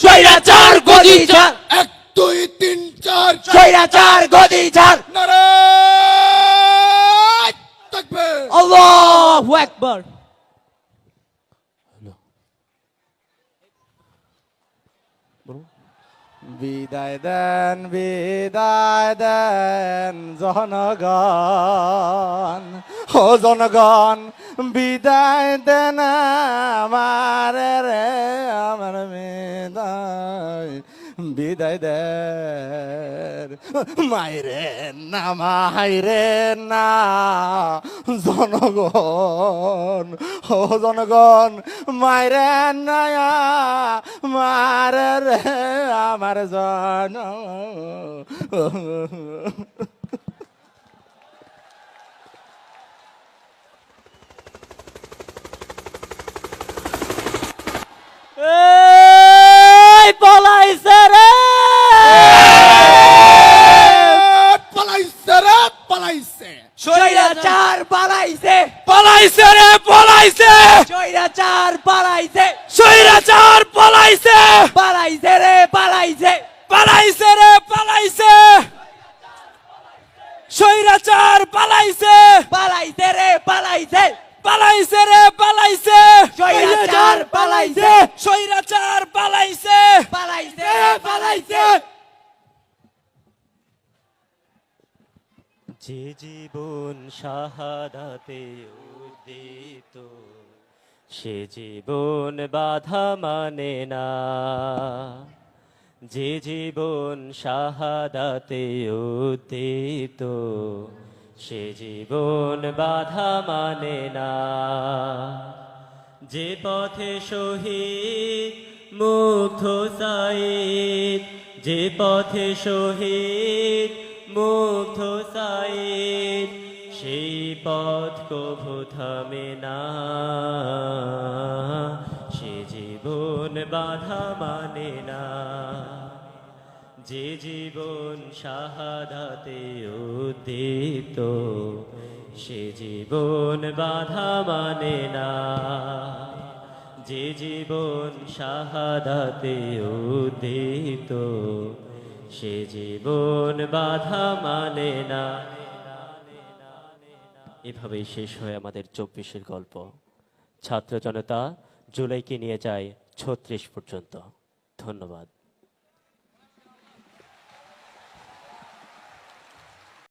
স্বৈরাচার গদি ছাড় এক দুই তিন চার। স্বৈরাচার গদি থাকবে। আল্লাহু আকবার। বিদায় দেন বিদায় দেন জনগণ। ও জনগণ, বিদায় দেন আমার রে, আমার বিদায় বিদায় দেন। মাইরে না মাইরে না, জনগণ, ও জনগণ, মাইরে না মারে রে, আমার জন পলাইছে রে। পালাইছে রে পালাইছে। স্বৈরাচার পালাইছে পলাইছে রে পলাইছে। স্বৈরাচার পালাইছে স্বৈরাচার পলাইছে। পালাইছে রে পালাইছে পালাইছে রে পালাইছে স্বৈরাচার পালাইছে পালাইছে রে পালাইছে পালাইছে রে পালাইছে স্বৈরাচার পালাইছে স্বৈরাচার পালাইছে পালাইছে পালাইছে যে জীবন শাহাদাতে উদ্দিত সে জীবন বাধা মানে না। যে জীবন শাহাদাতে উদ্দিত সে জীবন বাধা মানে না। যে পথে শহীদ, মুগ্ধ সাইদ। যে পথে শহীদ, মুগ্ধ সাইদ। সেই পথ কভু থামে না। সে জীবন বাধা মানে না। যে জীবন শাহাদাতে উদ্দীপ্ত, সে জীবন বাধা মানে না। যে জীবন শাহাদাতে উদ্দীপ্ত সে জীবন বাধা মানে না। এভাবেই শেষ হয় আমাদের চব্বিশের গল্প। ছাত্র জনতা, জুলাইকে নিয়ে যায় ছত্রিশ পর্যন্ত। ধন্যবাদ।